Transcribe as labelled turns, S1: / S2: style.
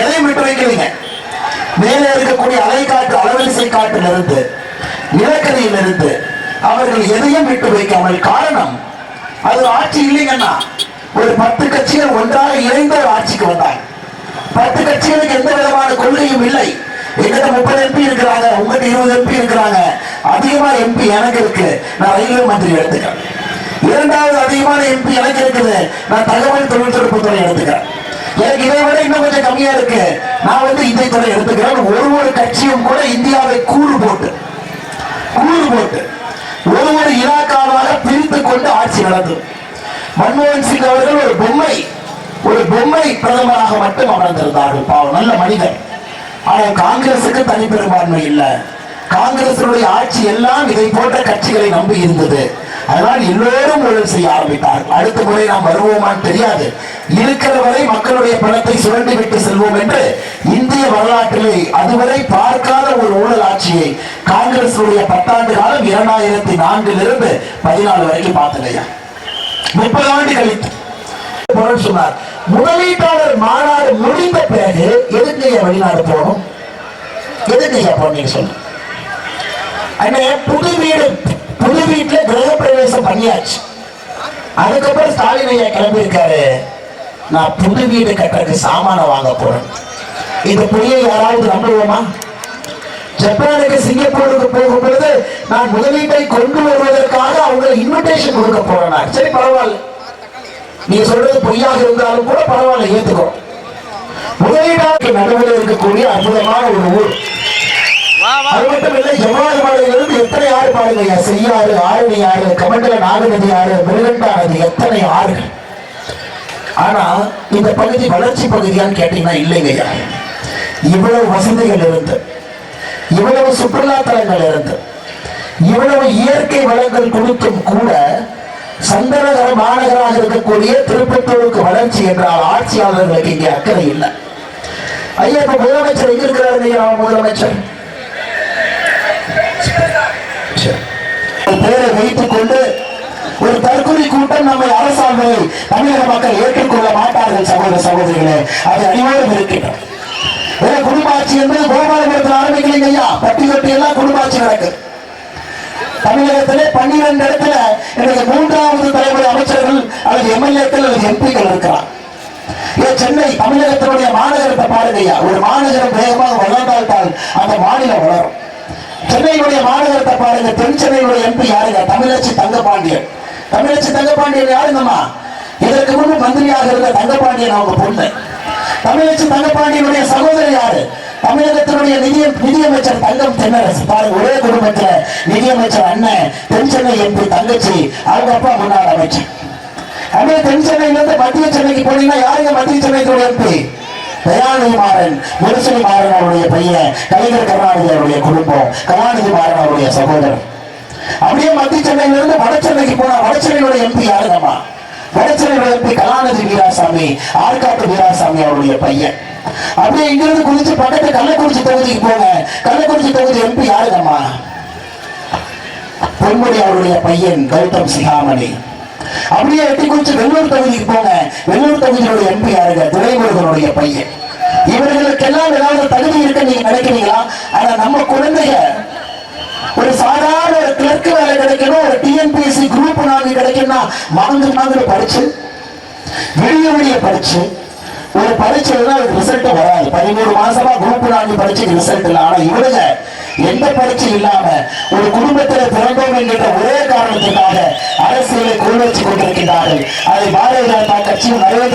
S1: எதையும் விட்டு வைக்கிறீங்க மேலே இருக்கக்கூடிய அலைக்காற்று அலவரிசை காட்டிலிருந்து நிலக்கரியிலிருந்து அவர்கள் எதையும் விட்டு வைக்காமல் காரணம் அது ஆட்சி இல்லைங்கன்னா ஒரு பத்து கட்சிகள் ஒன்றாக இணைந்து ஆட்சிக்கு வந்தாங்க பத்து கட்சிகளுக்கு எந்த விதமான கொள்கையும் இல்லை. எங்கிட்ட முப்பது எம்பி இருக்கிறாங்க உங்ககிட்ட இருபது எம்பி இருக்கிறாங்க அதிகமா எம்பி எனக்கு இருக்கு நான் ரயில்வே மந்திரி எடுத்துக்கிறேன். இரண்டாவது அதிகமான எம்பி எனக்கு இருக்குது நான் தகவல் தொழில்நுட்பத்துறை எடுத்துக்கிறேன். எனக்கு இதை விட இன்னும் கொஞ்சம் கம்மியா இருக்கு. நான் வந்து இதை துறை எடுத்துக்கிறேன். ஒரு ஒரு கட்சியும் கூட இந்தியாவை கூறு போட்டு கூறு போட்டு ஒரு ஒரு இலாக்காவாக பிரித்து கொண்டு ஆட்சி நடந்தது. மன்மோகன் சிங் அவர்கள் ஒரு பொம்மை ஒரு பொம்மை பிரதமராக மட்டும் அமர்ந்திருந்தார்கள். பாவம் நல்ல மனிதன் ஆனால் காங்கிரசுக்கு தனி பெரும்பான்மை இல்லை. காங்கிரசுடைய ஆட்சி எல்லாம் இதை போன்ற கட்சிகளை நம்பி இருந்தது. அதனால் எல்லோரும் ஊழல் செய்ய ஆரம்பித்தார்கள் அடுத்த முறை நாம் வருவோமான்னு தெரியாது. இருக்கிற வரை மக்களுடைய பணத்தை சுரண்டி விட்டு செல்வோம் என்று இந்திய வரலாற்றிலே அதுவரை பார்க்காத ஒரு ஊழல் ஆட்சியை காங்கிரசுடைய பத்தாண்டு காலம் இரண்டாயிரத்தி நான்கிலிருந்து பதினாலு வரைக்கும் பார்த்தலையா முப்பது ஆண்டு கழித்து. சொன்னார் முதலீட்டாளர் மாநாடு முடிந்த பிறகு எதுக்கு வெளிநாடு போகணும்? எதுக்கு போனீங்க சொல்லு புது வீடு புது வீட்டுல கிரக பிரவேசம் பண்ணியாச்சு. அதுக்கப்புறம் ஸ்டாலின் ஐயா கிளம்பி இருக்காரு நான் புது வீடு கட்டுறதுக்கு சாமான வாங்க போறேன். இந்த பொய்யை யாராவது நம்புவோமா? ஜப்பானுக்கு சிங்கப்பூருக்கு போகும் பொழுது நான் முதலீட்டை கொண்டு வருவதற்காக அவங்க இன்விடேஷன் கொடுக்க போறேன். சரி பரவாயில்ல. நீங்க சொல்றது பொய்யாக இருந்தாலும் கூட பரவாயில்ல ஏத்துக்கோ. முதலீடாக்கு நடுவில் இருக்கக்கூடிய அற்புதமான ஒரு ஊர். அது மட்டும் இல்லை ஜமால் மாநிலிருந்து எத்தனை செய்யாறு ஆரணி ஆறு கமண்டல நாகநதி ஆறு மிருகண்டா நதி எத்தனை ஆறுகள்? ஆனா இந்த பகுதி வளர்ச்சி பகுதியான்னு கேட்டீங்கன்னா இல்லைங்கய்யா இவ்வளவு வசதிகள் இருந்து இவ்வளவு சுற்றுலா தலங்கள் இருந்து இவ்வளவு இயற்கை வளங்கள் கொடுத்தும் கூட சந்தனகர மாநகராக இருக்கக்கூடிய திருப்பத்தூருக்கு வளர்ச்சி என்றால் ஆட்சியாளர்களுக்கு இங்கே அக்கறை இல்லை. ஐயா இப்ப முதலமைச்சர் எங்க இருக்கிறாரு முதலமைச்சர்? பேரை வைத்துக் கொண்டு ஒரு தற்கொலை கூட்டம் நம்மை அரசாங்கை தமிழக மக்கள் ஏற்றுக்கொள்ள மாட்டார்கள் சகோதர சகோதரிகளே. அது அடிவாரம் இருக்கின்றன குடும்பாட்சி என்பது கோபாலபுரத்தில் ஆரம்பிக்கலைங்க ஐயா பட்டி தொட்டி எல்லாம் குடும்பாட்சி நடக்குது. தமிழகத்திலே பன்னிரண்டு இடத்துல எனக்கு மூன்றாவது தலைமுறை அமைச்சர்கள் அல்லது எம்எல்ஏக்கள் அல்லது எம்பிக்கள் இருக்கிறார் ஏன் சென்னை தமிழகத்தினுடைய மாநகரத்தை பாருங்க ஐயா ஒரு மாநகரம் வேகமாக வளர்ந்தால்தான் அந்த மாநிலம் வளரும். சென்னையினுடைய மாநகரத்தை பாருங்க தென் சென்னையுடைய எம்பி யாருங்க? தமிழச்சி தங்கபாண்டியன் தமிழச்சி தங்கபாண்டியன் யாருங்கம்மா? இதற்கு முன்பு மந்திரியாக இருந்த தங்கபாண்டியன் அவங்க பொண்ணு. தமிழச்சி தங்கபாண்டியனுடைய சகோதரி யாரு? தமிழகத்தினுடைய நிதி நிதியமைச்சர் தங்கம் தென்னரசு. பாருங்க ஒரே குடும்பத்துல நிதியமைச்சர் அண்ணன் தென் சென்னை எம்பி தங்கச்சி அவங்க அப்பா முன்னாள் அமைச்சர். அப்படியே தென் சென்னையில இருந்து மத்திய சென்னைக்கு போனீங்கன்னா யாருங்க மத்திய சென்னைக்கு எம்பி தயாநிதி மாறன் முரசொலி மாறன் அவருடைய பையன் கலைஞர் கருணாநிதி அவருடைய குடும்பம் கருணாநிதி மாறன் அவருடைய சகோதரர் அப்படியே மத்திய சென்னையில இருந்து போனா எம்பி யாருங்கம்மா வட எம்பி கலாநிதி வீராசாமி ஆற்காட்டு வீராசாமி அவருடைய பையன். அப்படியே இங்கிருந்து குதிச்சு பக்கத்து கள்ளக்குறிச்சி தொகுதிக்கு போங்க. கள்ளக்குறிச்சி தொகுதி எம்பி யாருங்கம்மா பொன்முடி அவருடைய பையன் கௌதம் சிகாமணி. அப்படியே எட்டி குறிச்சு வெள்ளூர் தொகுதி வெள்ளூர் தொகுதியினுடைய எம்பி யாருங்க? துரைமுருகனுடைய பையன். இவர்களுக்கெல்லாம் ஏதாவது தகுதி இருக்கு நீங்க நினைக்கிறீங்களா? ஆனா நம்ம குழந்தைய ஒரு சாதாரண ஒரு கிளர்க்கு வேலை கிடைக்கணும் ஒரு டிஎன்பிஎஸ்சி குரூப் நாங்க கிடைக்கணும்னா மறந்து மறந்து படிச்சு வெளிய விடிய படிச்சு ஒரு பரீட்சையில அதுக்கு ரிசல்ட் வராது. பதிமூணு மாசமா குரூப் நான்கு பரீட்சை ரிசல்ட் இல்லை. ஆனா இவனுங்க எந்த பரீட்சை இல்லாம ஒரு ஒரே காரணத்துக்காக அரசியலை குறி வச்சு கொண்டிருக்கிறார்கள் அதை பாரதிய ஜனதா கட்சியும் நிறைவேற்ற